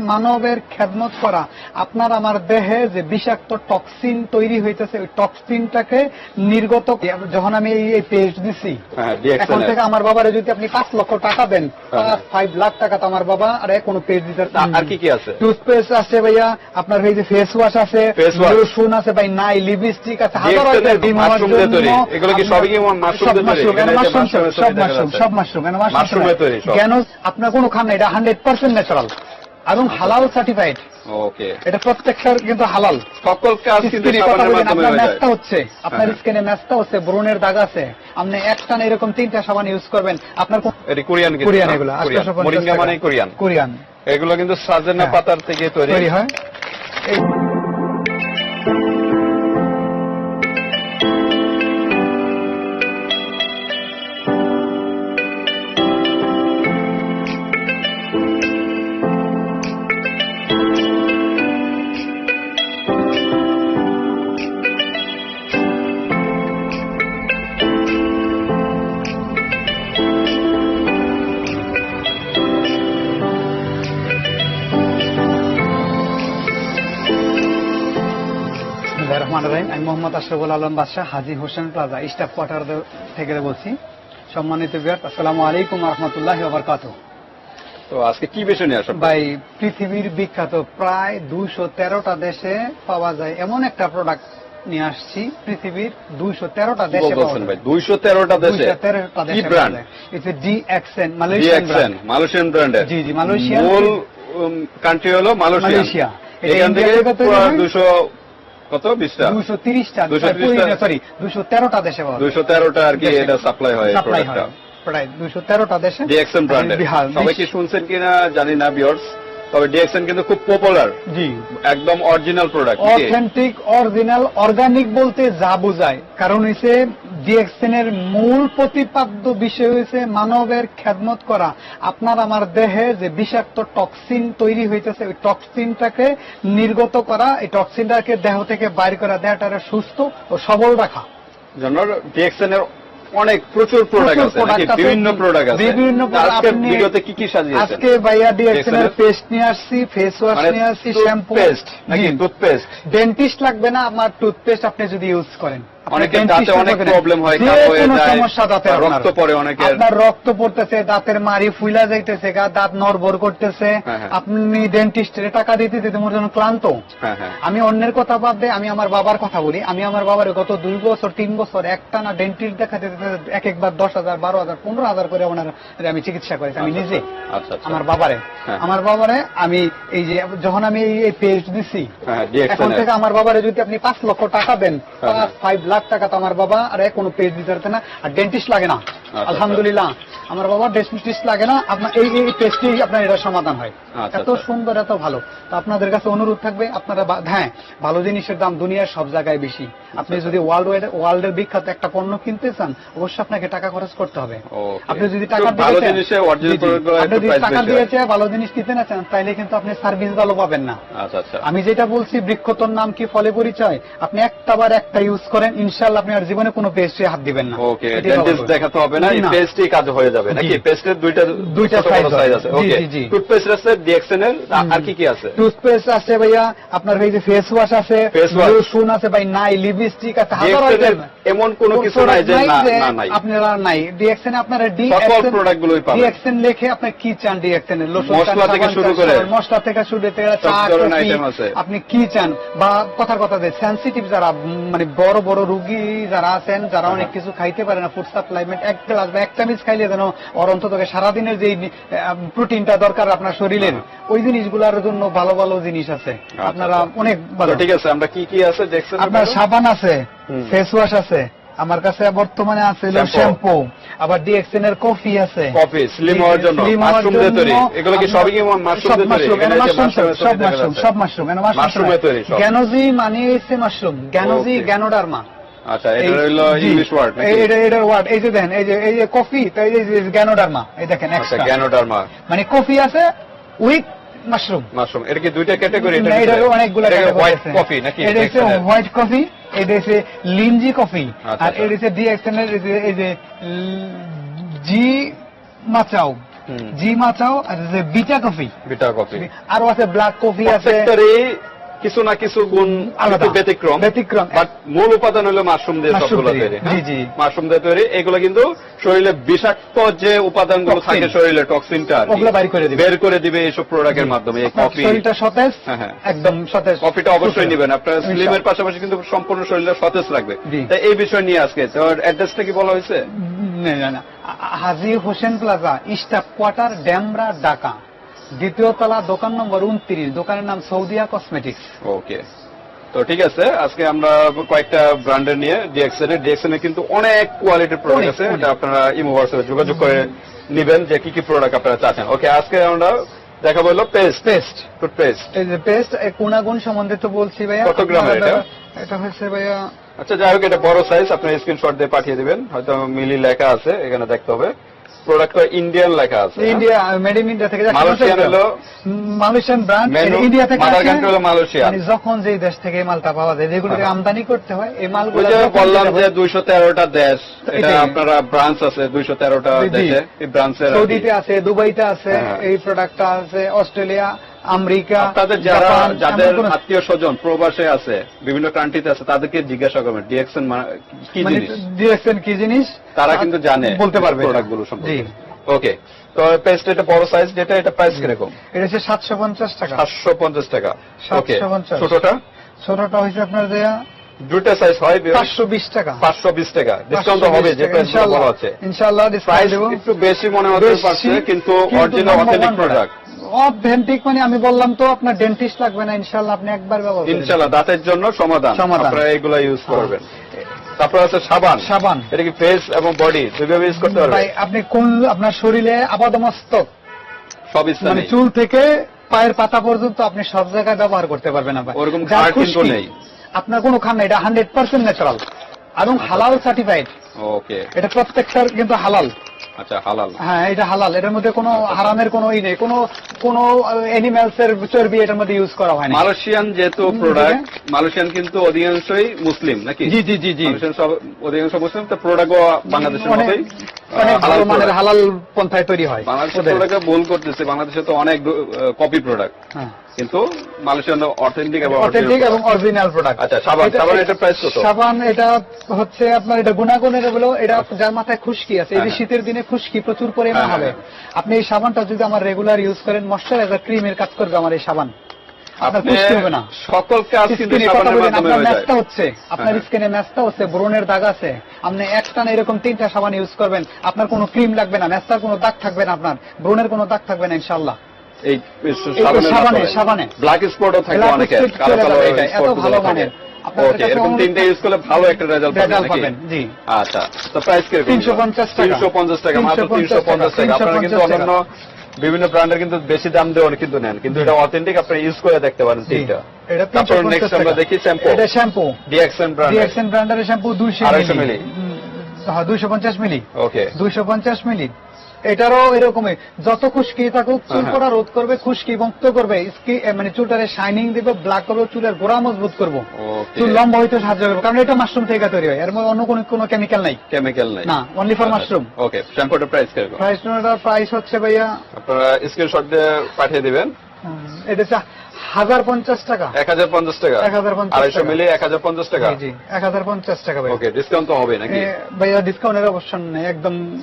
মানবের খেদমত করা আপনার আমার দেহে যে বিষাক্ত টক্সিন তৈরি হইতেছে ওই টক্সিনটাকে নির্গত যখন আমি এই- পেস্ট দিছি হ্যাঁ, এখন থেকে আমার বাবারে যদি আপনি পাঁচ লক্ষ টাকা দেন হ্যাঁ, হ্যাঁ। ফাইভ লাখ টাকা তো আমার বাবা আর কোনো পেস্ট দিতে আর কি কি আছে? টুথপেস্ট আছে ভাইয়া আপনার এই যে ফেস ওয়াশ আছে wash। লোশন আছে ভাই নাই লিপস্টিক আছে হাজার এগুলো কি সবই কি সব। সব। কেন আপনার কোনো খান এটা হান্ড্রেড পার্সেন্ট ন্যাচারাল এবং হালাল সার্টিফাইড ওকে এটা প্রত্যেকটার কিন্তু হালাল সকল কাজ কিন্তু সাবানের মাধ্যমে হয়ে যায় ম্যাচটা হচ্ছে আপনার হ্যাঁ। স্কিনে ম্যাচটা হচ্ছে ব্রণের দাগ আছে আপনি একটা না এরকম তিনটা সাবান ইউজ করবেন আপনার কোরিয়ান কোরিয়ান এগুলো কোরিয়ান। মোরিঙ্গা। মানে কোরিয়ান কোরিয়ান এগুলো কিন্তু সাজেনা হ্যাঁ। পাতার থেকে তৈরি তৈরি হয় আমি Alam Badshah Haji Hossain plaza staff quarter থেকে বলছি। সম্মানিত বিয়ার আসসালামু আলাইকুম রহমতুল্লাহ বারকাত তো আজকে কি বিষয় নিয়ে আসো ভাই পৃথিবীর বিখ্যাত প্রায় দুইশো তেরোটা দেশে পাওয়া যায় এমন একটা প্রোডাক্ট নিয়ে আসছি। পৃথিবীর দুইশো তেরোটা দেশে দুইশো তেরোটা দেশে? তেরোটা দেশে ব্র্যান্ড এটা ডিএক্সএন মালয়েশিয়ান মালয়েশিয়ান ব্র্যান্ডের জি, জি, মালয়েশিয়ান। মূল কান্ট্রি হলো মালয়েশিয়া মালয়েশিয়া। এখান থেকে? দুশো কত? বিশটা? দুশো তিরিশটা 230 সরি দুশো তেরোটা দেশে দুশো তেরোটা আর কি দেশে। এটা সাপ্লাই হয় সাপ্লাই হয়। দুইশো তেরোটা দেশে। ডিএক্সএন ব্র্যান্ডের সবাই কি শুনছেন কিনা জানি না বিয়ার্স তবে ডিএক্সএন কিন্তু খুব পপুলার জি। একদম original product authentic original organic বলতে যা বোঝায়। কারণ হচ্ছে ডিএক্সএন এর মূল প্রতিপাদ্য বিষয় হয়েছে মানবের খেদমত করা। আপনার আমার দেহে যে বিষাক্ত টক্সিন তৈরি হইতেছে ওই টক্সিনটাকে নির্গত করা এই টক্সিনটাকে দেহ থেকে বাইর করা দেহটাকে সুস্থ ও সবল রাখা। জন্য ডিএক্সএন এর অনেক প্রচুর প্রোডাক্ট আছে। বিভিন্ন প্রোডাক্ট আছে। বিভিন্ন তা product আজকের আপনি- ভিডিওতে কি কি সাজিয়েছেন? আজকে ভাইয়া ডিএক্সএন এর পেস্ট নিয়ে আসছি ফেস ওয়াশ নিয়ে আসছি শ্যাম্পু টুথপেস্ট নাকি? টুথপেস্ট ডেন্টিস্ট লাগবে না আমার টুথপেস্ট আপনি যদি ইউজ করেন। অনেকের দাঁতে অনেক প্রবলেম হয় সমস্যা দাঁতে রক্ত পড়ে আপনার রক্ত পড়তেছে দাঁতের মারি ফুলা যাইতেছে দাঁত নড়বড় করতেছে। হ্যাঁ, হ্যাঁ। আপনি ডেন্টিস্টের টাকা দিতে দিতে মোর জন্য ক্লান্ত। হ্যাঁ আমি অন্যের কথা বাদ দিয়ে আমি আমার বাবার কথা বলি। আমি আমার বাবার গত দুই বছর তিন বছর একটা না ডেন্টিস্ট দেখাতে দেখাতে এক একবার দশ হাজার বারো হাজার পনেরো হাজার করে ওনার আমি চিকিৎসা করেছি আমি আচ্ছা, নিজে আচ্ছা আচ্ছা আমার বাবারে। আমার বাবারে আমি এই যে যখন আমি এই পেস্ট দিছি এখন থেকে আমার বাবারে যদি আপনি পাঁচ লক্ষ টাকা দেন। পাঁচ ফাইভ লাখ টাকা তো আমার বাবা আর কোনো পেজ দিতে পারতে না। আর ডেন্টিস্ট লাগে না। আচ্ছা। আলহামদুলিল্লাহ। আমার বাবা ডেন্টিস্ট লাগে না। আপনার এই এই টেস্টেই আপনার এটা সমাধান হয়। আচ্ছা, এত আচ্ছা। সুন্দর এত ভালো। তো আপনাদের কাছে অনুরোধ থাকবে আপনারা হ্যাঁ ভালো জিনিসের দাম দুনিয়ার সব জায়গায় বেশি। আপনি আচ্ছা। যদি ওয়ার্ল্ড ওয়াইড ওয়ার্ল্ডের বিখ্যাত একটা পণ্য কিনতে চান অবশ্যই আপনাকে টাকা খরচ করতে হবে। আপনি যদি টাকা দিতে টাকা বেশি দিয়ে। চেয়ে ভালো জিনিস কিনতে না চান তাইলে কিন্তু আপনি সার্ভিস ভালো পাবেন না। আচ্ছা আচ্ছা। আমি যেটা বলছি বৃক্ষতর নাম কি ফলে পরিচয়? আপনি একটা বার একটা ইউজ করেন ইনশাল্লাহ আপনি আর জীবনে কোনো পেস্টে হাত দিবেন না। ওকে ডেন্টিস্ট দেখাতে হবে না এই পেস্টই কাজ হয়ে যাবে। নাকি পেস্টের দুইটা দুইটা size আছে। ওকে। টুথপেস্ট আছে ডিএক্সএন এর আর কি কি আছে? টুথপেস্ট আছে ভাইয়া আপনার এই যে ফেস ওয়াশ আছে। লোশন আছে ভাই নাই লিপস্টিক আছে হাজার DXN এমন কোনো কিছু নাই যে না নাই। আপনারা নাই। ডিএক্সএন আপনারা সকল product গুলোই পাবেন। ডিএক্সএন লিখে আপনি কি চান ডিএক্সএন এর? লোশন মশলা থেকে শুরু করে। মশলা থেকে শুরু করে চা। আপনি কি চান? বা কথার কথা যে সেন্সিটিভ যারা মানে বড় বড় রুগী যারা আছেন যারা অনেক কিছু খাইতে পারে না ফুড সাপ্লাইমেন্ট এক গ্লাস বা এক চামচ খাইলে যেন ওর অন্তত সারাদিনের যে প্রোটিনটা দরকার আপনার শরীরের ওই জিনিসগুলোর জন্য ভালো ভালো জিনিস আছে। আপনারা আচ্ছা। অনেক ভালো। ঠিক আছে আমরা কি কি আছে ডিএক্সএন আপনার সাবান আছে ফেস ওয়াশ আছে আমার কাছে বর্তমানে আছে শ্যাম্পু আবার ডিএক্সএন এর কফি আছে। কফি স্লিম হওয়ার জন্য মাশরুম দিয়ে তৈরি। এগুলো কি সবই কি মাশরুম দিয়ে তৈরি? সব মাশরুম। সব মাশরুম Mushroom তৈরি। জ্ঞানজি মানে হচ্ছে মাশরুম জ্ঞানজি Okay. জ্ঞানোডার্মা আচ্ছা এটা হলো ইংলিশ ওয়ার্ড এটা এটার ওয়ার্ড এই যে দেখেন এই যে এই যে কফি এই যে জ্ঞানোডার্মা এই দেখেন আচ্ছা গ্যানোডার্মা মানে কফি আছে উইথ মাশরুম মাশরুম এটা কি দুইটা ক্যাটাগরি অনেকগুলো হোয়াইট কফি নাকি? এটা হচ্ছে হোয়াইট কফি এটা হচ্ছে লিনজি কফি আচ্ছা, আর আচ্ছা। এটা হচ্ছে এর এই যে- জি মাচাও জি মাচাও আর বিটা কফি বিটা কফি আরও আছে ব্ল্যাক কফি আছে। কিছু না কিছু গুণ আলাদা। ব্যতিক্রম ব্যতিক্রম। বাট মূল উপাদান হলো মাশরুম দিয়ে সবগুলো তৈরি হ্যাঁ? জি, জি। মাশরুম দিয়ে তৈরি এগুলো কিন্তু শরীরে বিষাক্ত যে উপাদানগুলো। থাকে শরীরে টক্সিনটা ওগুলো বাইর করে দিবে। বের করে দিবে এইসব প্রোডাক্টের মাধ্যমে কফি শরীরটা সতেজ হ্যাঁ, হ্যাঁ। একদম সতেজ কফিটা অবশ্যই নেবেন আপনার স্লিমের পাশাপাশি কিন্তু সম্পূর্ণ শরীরটা সতেজ রাখবে জি। তাই এই বিষয় নিয়ে আজকে অ্যাড্রেসটা কি বলা হয়েছে না, না, না। Haji Hossain plaza staff quarter Demra Dhaka দ্বিতীয় তলা দোকান নম্বর উনত্রিশ দোকানের নাম সৌদিয়া কসমেটিক্স। ওকে। তো ঠিক আছে আজকে আমরা কয়েকটা ব্র্যান্ডের নিয়ে ডিএক্সএন এর ডিএক্সএন এর কিন্তু অনেক কোয়ালিটির প্রোডাক্ট আছে এটা আপনারা ইমো হোয়াটসঅ্যাপে যোগাযোগ করে নিবেন যে কি কি প্রোডাক্ট আপনারা চাচ্ছেন। ওকে আজকে আমরা দেখা বলল পেস্ট পেস্ট টুথপেস্ট এই যে পেস্ট গুণাগুণ সম্বন্ধে তো বলছি ভাইয়া। কত গ্রামের এটা? এটা হচ্ছে ভাইয়া আচ্ছা যাই হোক এটা বড় সাইজ আপনি স্ক্রিনশট দিয়ে পাঠিয়ে দিবেন। হয়তো মিলি লেখা আছে এখানে দেখতে হবে। প্রোডাক্টটা ইন্ডিয়ান লেখা আছে ইন্ডিয়া মেড ইন ইন্ডিয়া থেকে মালয়েশিয়ান হলো মালয়েশিয়ান ব্র্যান্ড ইন্ডিয়া থেকে mother আসে। হলো মালয়েশিয়া। মানে যখন যে দেশ থেকে মালটা পাওয়া যায় যেগুলো হ্যাঁ। আমদানি করতে হয় এই মালগুলো যে বললাম যে হয়, দুইশো তেরোটা দেশ এটা আপনারা ব্রাঞ্চ আছে দুইশো তেরোটা জি, জি। দেশে এই ব্রাঞ্চের সৌদিতে আছে দুবাইতে আছে হ্যাঁ। এই প্রোডাক্টটা আছে অস্ট্রেলিয়া আমেরিকা আপনাদের যারা যাদের আত্মীয় স্বজন প্রবাসে আছে বিভিন্ন কান্ট্রিতে আছে তাদেরকে জিজ্ঞাসা করবেন ডিএক্সএন কি মানে জিনিস? ডিরেকশন কি জিনিস? তারা কিন্তু জানে বলতে পারবে। প্রোডাক্টগুলো জি। সম্পর্কে ওকে তো পেস্ট এটা বড় সাইজ যেটা এটা প্রাইস কীরকম? এটা হচ্ছে সাতশো পঞ্চাশ টাকা। সাতশো পঞ্চাশ টাকা। ওকে 750 ছোটটা? ছোটটা হয়েছে আপনার যে দুটা সাইজ হয় পাঁচশো বিশ টাকা। পাঁচশো বিশ টাকা। ডিসকাউন্ট হবে যে ইনশাল্লাহ। ডিসকাউন্ট একটু বেশি মনে হতে পারছে কিন্তু অরিজিনাল অথেন্টিক প্রোডাক্ট অথেন্টিক মানে আমি বললাম তো আপনার ডেন্টিস্ট লাগবে না ইনশাল্লাহ আপনি একবার ব্যবহার। ইনশাল্লাহ দাঁতের জন্য সমাধান। সমাধান। আপনারা এগুলা ইউজ করবেন। তারপর আছে সাবান। সাবান। এটা কি ফেস এবং বডি দুইভাবে ইউজ করতে পারবে ভাই আপনি কোন আপনার শরীরে আপাদমস্তক? সব মানে চুল থেকে পায়ের পাতা পর্যন্ত আপনি সব জায়গায় ব্যবহার করতে পারবেন না ওরকম খাট কিন্তু নেই। আপনার কোনো খান না এটা হান্ড্রেড পার্সেন্ট ন্যাচারাল এবং হালাল সার্টিফাইড ওকে এটা প্রত্যেকটার কিন্তু হালাল। আচ্ছা হালাল। হ্যাঁ এটা হালাল। এটার মধ্যে কোনো আচ্ছা। হারামের কোনো ই নেই। কোনো কোনো অ্যানিমালস এর চর্বি এটার মধ্যে ইউজ করা হয় না মালয়েশিয়ান যেহেতু প্রোডাক্ট মালয়েশিয়ান কিন্তু অধিকাংশই মুসলিম নাকি? জি জি জি জি। সব অধিকাংশ মুসলিম তো প্রোডাক্টও বাংলাদেশের মতোই হালাল মানের হালাল পন্থায় তৈরি হয় বাংলাদেশের। প্রোডাক্টে ভুল করতেছে। বাংলাদেশে তো অনেক কপি প্রোডাক্ট হ্যাঁ। কিন্তু মালয়েশিয়ান অথেন্টিক এবং অথেন্টিক এবং অরিজিনাল প্রোডাক্ট আচ্ছা, সাবান- সাবানের এটা price কত? সাবান এটা হচ্ছে আপনার এটা গুণাগুণের হলো এটা যার মাথায় খুশকি আছে এই যে হ্যাঁ, শীতের দিনে খুশকি প্রচুর পরিমাণে হ্যাঁ, হবে। আপনি এই সাবানটা যদি আমার রেগুলার ইউজ করেন ময়শ্চারাইজার ক্রিমের কাজ করবে আমার এই সাবান। আপনার আপনি খুশকি হবে না। সকল কাজ কিন্তু সাবানের মাধ্যমে হয়ে যায়। হচ্ছে। আপনার হ্যাঁ। স্কিনে ম্যাচটা হচ্ছে ব্রণের দাগ আছে। আপনি একটানা এরকম তিনটা সাবান ইউজ করবেন আপনার কোনো ক্রিম লাগবে না ম্যাচটার কোনো দাগ থাকবে না আপনার ব্রণের কোনো দাগ থাকবে না ইনশাল্লাহ এই সাবানে, সাবানে। সাবানে। ব্ল্যাক স্পটও থাকে Black কালো কালো এত ভালো মানের। ওকে এরকম অনেক- ইউজ করলে ভালো একটা রেজাল্ট পাবেন Result নাকি? পাবেন, জি। আচ্ছা তো প্রাইস কীরকম 350 টাকা। 350 টাকা মাত্র 350 350 টাকা টাকা। আপনারা কিন্তু অন্যান্য বিভিন্ন ব্র্যান্ডের কিন্তু বেশি দাম দিয়ে অনেক কিন্তু নেন। কিন্তু এটা অথেন্টিক আপনি ইউজ করে দেখতে পারেন তিনটা। তারপর নেক্সট আমরা দেখি শ্যাম্পু এটা শ্যাম্পু ডিএক্সএন ব্র্যান্ড ডিএক্সএন ব্র্যান্ডের shampoo 200 250 milli. 250 milli. Okay 250 milli. এটারও এরকমই। যত খুশকি থাকুক চুল হ্যাঁ। পড়া রোধ করবে খুশকি মুক্ত করবে স্কি- মানে চুলটারে শাইনিং দিবে ব্ল্যাক করবে চুলের গোড়া মজবুত করব। চুল লম্বা হইতে সাহায্য করবে কারণ এটা মাশরুম থেকে তৈরি হয়। এর মধ্যে অন্য কোনো কোনো কেমিক্যাল নাই। কেমিক্যাল নাই। না, only for mushroom. ওকে শ্যাম্পুটার প্রাইস কীরকম? প্রাইস প্রাইস হচ্ছে ভাইয়া আপনারা স্ক্রিনশট দিয়ে পাঠিয়ে দিবেন। এটা হাজার পঞ্চাশ টাকা। এক হাজার পঞ্চাশ টাকা? 1050 আড়াইশো টাকা। মিলে এক হাজার পঞ্চাশ টাকা? জি এক হাজার পঞ্চাশ টাকা ওকে ডিসকাউন্ট তো হবে নাকি? ভাইয়া ডিসকাউন্টের অবশ্যন নেই একদম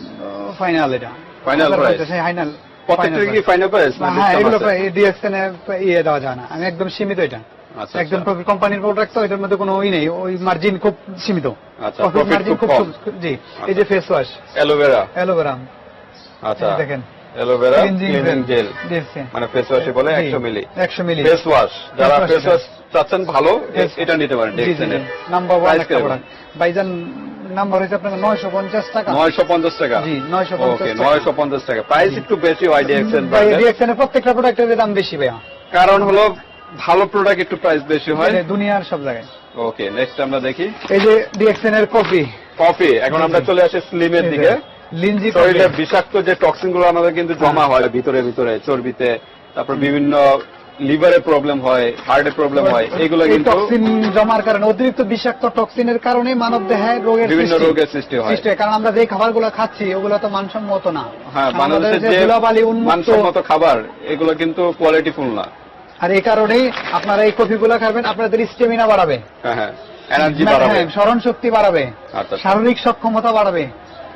ফাইনাল এটা। Price? ফাইনাল প্রত্যেকটা কি ফাইনাল প্রাইস হ্যাঁ এগুলো ডিএক্সএন এ ইয়ে দেওয়া যায় না। আমি একদম সীমিত এটা। আচ্ছা, একদম আচ্ছা। কোম্পানির প্রোডাক্ট তো এটার মধ্যে কোনো ই নেই। ওই মার্জিন খুব সীমিত। আচ্ছা, Profit profit খুব। জি এই যে ফেস ওয়াশ অ্যালোভেরা অ্যালোভেরা আচ্ছা। দেখেন। Aloe vera Cleansing cleaning gel। Gel. মানে ফেস ওয়াশে বলে জি, একশো মিলি 100 মিলি ফেস ওয়াশ যারা ফেস। ওয়াশ চাচ্ছেন ভালো এটা নিতে পারেন নাম্বার ওয়ান একটা প্রোডাক্ট ভাইজান নাম্বার আপনার নয়শো পঞ্চাশ টাকা। নয়শো পঞ্চাশ টাকা। জি, 950 ওকে নয়শো পঞ্চাশ টাকা। প্রাইস একটু বেশি হয় এর প্রত্যেকটা প্রোডাক্টের দাম বেশি ভাইয়া। কারণ হলো ভালো প্রোডাক্ট একটু প্রাইস বেশি হয়। দুনিয়ার সব জায়গায়। ওকে নেক্সট আমরা দেখি। এই যে ডিএক্সএন এর কফি কফি এখন আমরা চলে আসি স্লিমের দিকে। লিনজি শরীরে বিষাক্ত যে টক্সিনগুলো আমাদের কিন্তু জমা হয়। ভিতরে ভিতরে চর্বিতে তারপর বিভিন্ন লিভারে প্রবলেম হয় হার্টে প্রবলেম হয় এগুলো কিন্তু টক্সিন জমার কারণে অতিরিক্ত বিষাক্ত টক্সিনের কারণে মানব দেহে রোগের বিভিন্ন রোগের সৃষ্টি হয়। সৃষ্টি কারণ আমরা যে খাবারগুলো খাচ্ছি ওগুলো তো মানসম্মত না। হ্যাঁ বাংলাদেশের যে মানসম্মত খাবার এগুলো কিন্তু কোয়ালিটিফুল না। আর এই কারণেই আপনারা এই কফিগুলো খাবেন আপনাদের স্টেমিনা বাড়াবে। হ্যাঁ হ্যাঁ এনার্জি হ্যাঁ, বাড়াবে। স্মরণ শক্তি বাড়াবে। আচ্ছা। শারীরিক সক্ষমতা বাড়াবে।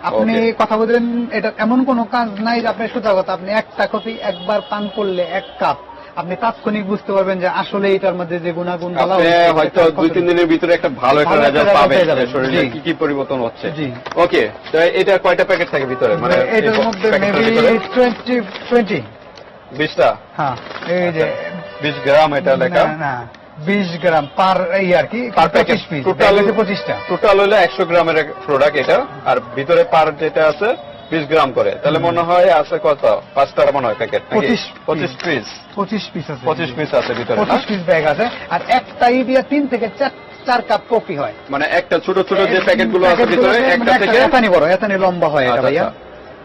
আপনি কথা বললেন এটা এমন কোনো কাজ নাই যে আপনি কথা আপনি একটা কফি একবার পান করলে এক কাপ। আপনি তাৎক্ষণিক বুঝতে পারবেন যে আসলে এটার মধ্যে যে গুণাগুণ বলা হয়তো দুই তিন দিনের ভিতরে একটা ভালো একটা রেজাল্ট পাবেন। যে শরীরে কি কি পরিবর্তন হচ্ছে। ওকে তো এটা কয়টা প্যাকেট থাকে ভিতরে? মানে এটার মধ্যে মেবি টোয়েন্টি টোয়েন্টি বিশটা? হ্যাঁ এই যে বিশ গ্রাম এটা লেখা। না, বিশ গ্রাম পার এই আর কি পার প্যাকেট টোটাল পঁচিশটা। টোটাল হলো একশো গ্রামের প্রোডাক্ট এটা। আর ভিতরে পার যেটা আছে বিশ গ্রাম করে। তাহলে মনে হয় আছে কত? পাঁচটা মনে হয় প্যাকেট পঁচিশ পঁচিশ পিস পঁচিশ পিস আছে। পঁচিশ পিস আছে ভিতরে? পঁচিশ পিস ব্যাগ আছে। আর একটা দিয়ে তিন থেকে চার চার কাপ কফি হয়। মানে একটা ছোট ছোট যে প্যাকেটগুলো আছে ভিতরে একটা মানে থেকে এতানি বড় এতানি লম্বা হয় এটা আচ্ছা, ভাইয়া।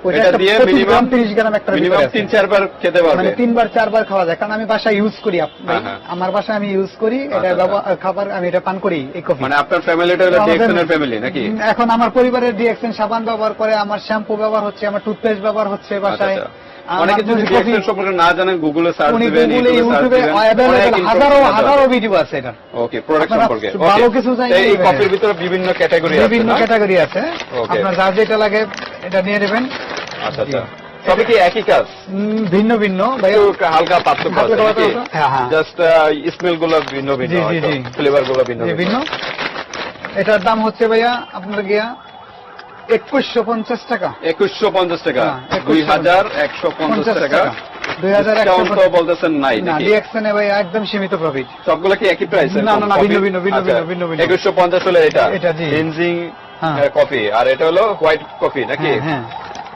আচ্ছা। ওইটা এটা একটা দিয়ে মিনিমাম 30 গ্রাম একটা মিনিমাম তিন চারবার খেতে পারবে। মানে তিনবার চারবার খাওয়া যায়। কারণ আমি বাসায় ইউজ করি হ্যাঁ, হ্যাঁ। আমার বাসায় আমি ইউজ করি এটা আচ্ছা, খাবার আমি এটা পান করি এই কফি মানে আপনার ফ্যামিলিটা হলো আমাদের- ফ্যামিলি নাকি? এখন আমার পরিবারের ডিএক্সেন সাবান ব্যবহার করে আমার শ্যাম্পু ব্যবহার হচ্ছে আমার টুথপেস্ট ব্যবহার হচ্ছে আচ্ছা, বাসায়। আচ্ছা। অনেকে যদি যদি সম্পর্কে না জানেন গুগলে সার্চ দিবেন ইউটিউবে সার্চ ইউটিউবে দিবেন available হাজারো হাজারো ভিডিও আছে এটা। ওকে প্রোডাক্ট সম্পর্কে ভালো কিছু জানেন এই কফির ভিতরে বিভিন্ন ক্যাটাগরি আছে বিভিন্ন ক্যাটাগরি আছে। আপনার যার যেটা লাগে এটা নিয়ে নেবেন। আচ্ছা আচ্ছা। তবে কি একই কাজ? ভিন্ন ভিন্ন। হালকা পার্থক্য আছে। জাস্ট স্মেলগুলো ভিন্ন ভিন্ন। ফ্লেভারগুলো ভিন্ন ভিন্ন। এটার দাম হচ্ছে ভাইয়া আপনার গিয়া একুশশো পঞ্চাশ টাকা। একুশশো পঞ্চাশ টাকা। হ্যাঁ, 2150 দুই হাজার একশো পঞ্চাশ টাকা। বলতেছেন নাই ডিএক্সনে একদম সীমিত প্রফিট সবগুলো কি একই প্রাইস না, ভিন্ন, ভিন্ন, ভিন্ন, ভিন্ন, ভিন্ন, ভিন্ন। একুশশো পঞ্চাশ হলে এটা? এটা, জি। হিনজিং হ্যাঁ। কফি আর এটা হলো হোয়াইট কফি নাকি? হ্যাঁ।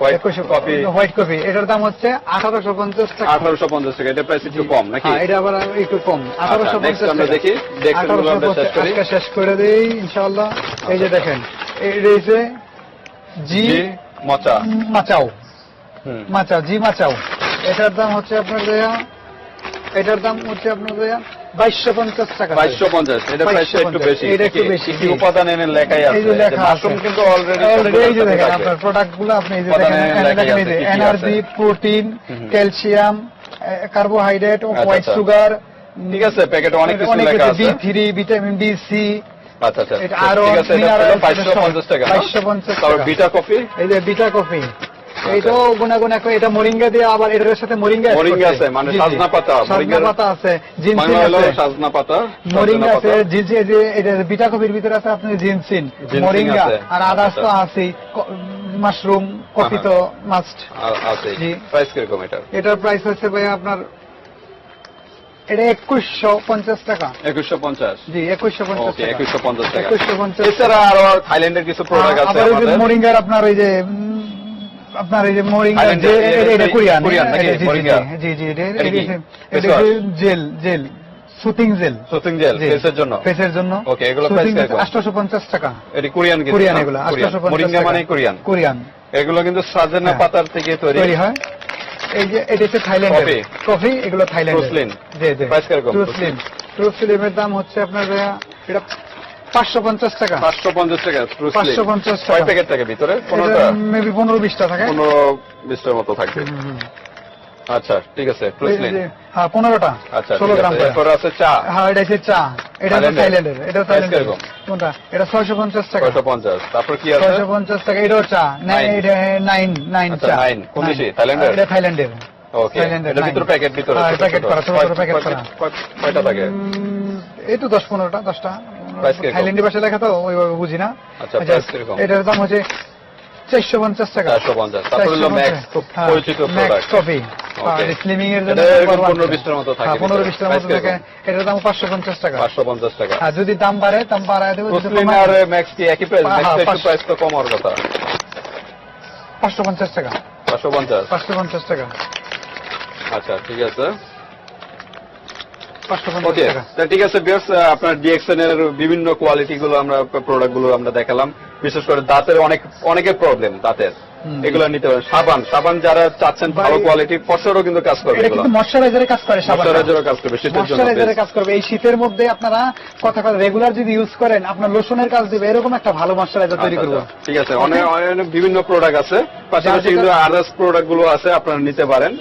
হোয়াইট কফি হোয়াইট কফি এটার দাম হচ্ছে আঠারোশো পঞ্চাশ টাকা। আঠারোশো পঞ্চাশ টাকা এটা প্রাইস একটু কম নাকি? হ্যাঁ, এটা আবার একটু কম। আঠারোশো পঞ্চাশ আমরা দেখি, দেখে শেষ করি। আজকে শেষ করে দেই ইনশাআল্লাহ। এই যে দেখেন এটা হচ্ছে জি মচা। মাচাও। জি মাচাও। এটার দাম হচ্ছে আপনার দেয়া এটার দাম হচ্ছে আপনার দেয়া বাইশশো পঞ্চাশ টাকা। বাইশশো পঞ্চাশ এটা প্রাইস একটু বেশি। এটা একটু বেশি, কি উপাদান এনে লেখাই আছে মাশরুম কিন্তু অলরেডি এই যে দেখেন আপনার আপনি এই যে দেখেন energy protein calcium carbohydrate white. Sugar ঠিক আছে প্যাকেটে অনেক কিছু লেখা B three vitamin B C আচ্ছা আচ্ছা। আরও ঠিক আছে এটা minerals, বাইশশো পঞ্চাশ টাকা না? 2250 তারপর টাকা। বিটা কফি এই যে বিটা কফি এইটাও গুনা গুনা করে এটা মরিঙ্গা দিয়ে আবার এটার সাথে মরিঙ্গা add আছে, মানে জি, জি। সাজনা পাতা, সাজনা মরিঙ্গার- পাতা আছে জিনসিন আছে। সাজনা পাতা মরিঙ্গা আছে পাতা। জি জি যে এটা বিটা কফির ভিতরে আছে আপনি জিনসিন মরিঙ্গা আর আদার্স তো আচ্ছা। আছেই মাশরুম কফি তো মাস্ট আছে প্রাইস কীরকম এটা এটার প্রাইস হচ্ছে ভাই আপনার এটা একুশশো পঞ্চাশ টাকা। একুশশো পঞ্চাশ। জি একুশশো পঞ্চাশ একুশশো পঞ্চাশ টাকা। একুশশো পঞ্চাশ এছাড়া আরও থাইল্যান্ডের কিছু প্রোডাক্ট আছে মরিঙ্গার আপনার ওই যে আপনার এই যে মরিঙ্গা এটা- এটা কোরিয়ান জি, জি, এটা? Gel gel soothing gel. Soothing gel ফেসের জন্য? ফেসের জন্য। Okay, এগুলো কীরকম? আটশোশো পঞ্চাশ টাকা। এটি কোরিয়ান কিন্তু কোরিয়ান এগুলো কোরিয়ান। আটশোশো পঞ্চাশ মরিঙ্গা মানে কোরিয়ান। কোরিয়ান। এগুলো কিন্তু সাজেনা হ্যাঁ। পাতার থেকে তৈরি। হয়। এই যে এটা হচ্ছে থাইল্যান্ডের? কফি এগুলো থাইল্যান্ডের। Truslin? জি জি? ট্রুসলিন ট্রুসলিনের দাম হচ্ছে আপনার এটা পাঁচশো পঞ্চাশ টাকা। পাঁচশো পঞ্চাশ টাকা পাঁচশো পঞ্চাশ টাকা। প্যাকেট থাকে ভিতরে? মেবি পনেরো বিশটা থাকে। পনেরো বিশটার মতো থাকবে। হুম, হুম। আচ্ছা ঠিক আছে এই ট্রুসলিন যে, হ্যাঁ পনেরোটা। আচ্ছা ষোলো গ্রাম এরপরে আছে চা। হ্যাঁ এটা হচ্ছে চা। এটা থাইল্যান্ডের? থাইল্যান্ডের এটা থাইল্যান্ডের কোনটা? এটা ছয়শো পঞ্চাশ টাকা। ছয়শো পঞ্চাশ। তারপর কি আছে? ছয়শো পঞ্চাশ টাকা। এটাও চা। নাই এটা নাইন নাইন চা। কোন। থাইল্যান্ডের? এটা থাইল্যান্ডের ওকে এটা nine। ভিতরে প্যাকেট ভিতরে প্যাকেট। করা, ছোট ছোট প্যাকেট করা। কয়টা থাকে? এই তো দশ পনেরোটা দশটা। Price কীরকম? থাইল্যান্ডি ভাষা লেখা তো ওইভাবে বুঝি না। আচ্ছা, আচ্ছা? এটার দাম হচ্ছে চারশো পঞ্চাশ টাকা। চারশো পঞ্চাশ খুব পরিচিত প্রোডাক্ট স্লিমিং এর জন্য এটা এরকম number one। 15 বিশটার মতো থাকে হ্যাঁ, পনেরো বিশটার মতো থাকে। এটার দাম পাঁচশো পঞ্চাশ টাকা। পাঁচশো পঞ্চাশ টাকা। আর যদি দাম বাড়ে দাম বাড়ায় দেবো আর ম্যাক্স কি একই প্রাইস হ্যাঁ। প্রাইস তো কম হওয়ার কথা। পাঁচশো পঞ্চাশ টাকা। পাঁচশো পঞ্চাশ। পাঁচশো পঞ্চাশ টাকা। আচ্ছা ঠিক আছে। ওকে ঠিক আছে বিয়ার্স আপনার ডিএক্সএন এর বিভিন্ন কোয়ালিটি গুলো আমরা প্রোডাক্টগুলো আমরা দেখালাম বিশেষ করে দাঁতের অনেক অনেকের প্রবলেম দাঁতের। এগুলো নিতে পারেন। সাবান সাবান যারা চাচ্ছেন ভালো কোয়ালিটি ফসরও কিন্তু কাজ করবে এটা কিন্তু ময়শ্চারাইজারের কাজ করে কাজ করবে শীতের জন্য ময়শ্চারাইজারের কাজ করবে। এই শীতের মধ্যে আপনারা কথা কথা রেগুলার যদি ইউজ করেন আপনার লোশনের কাজ দিবে। এরকম একটা ভালো ময়শ্চারাইজার তৈরি আচ্ছা, আচ্ছা, ঠিক আছে। অনেক অনেক বিভিন্ন প্রোডাক্ট আছে। পাশাপাশি কিন্তু আদার্স প্রোডাক্টগুলো আছে আপনারা নিতে পারেন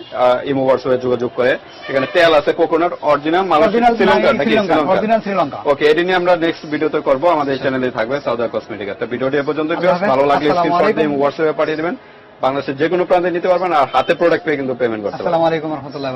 ইমো হোয়াটসঅ্যাপে যোগাযোগ করে। এখানে তেল আছে কোকোনাট অরিজিনাল অরিজিনাল শ্রীলঙ্কা নাকি অরিজিনাল শ্রীলঙ্কা? ওকে এটি নিয়ে আমরা নেক্সট ভিডিওতে করব। আমাদের চ্যানেলে থাকবে সাউদা কসমেটিক তো ভিডিওটি এ পর্যন্ত ভালো লাগলে স্ক্রিনশট দিয়ে হোয়াটসঅ্যাপে পাঠিয়ে দিবেন। বাংলাদেশের যে কোনো প্রান্তে নিতে পারবেন আর হাতে প্রোডাক্ট পেয়ে কিন্তু পেমেন্ট করতে আসসালামু আলাইকুম রহমতুল্লাহ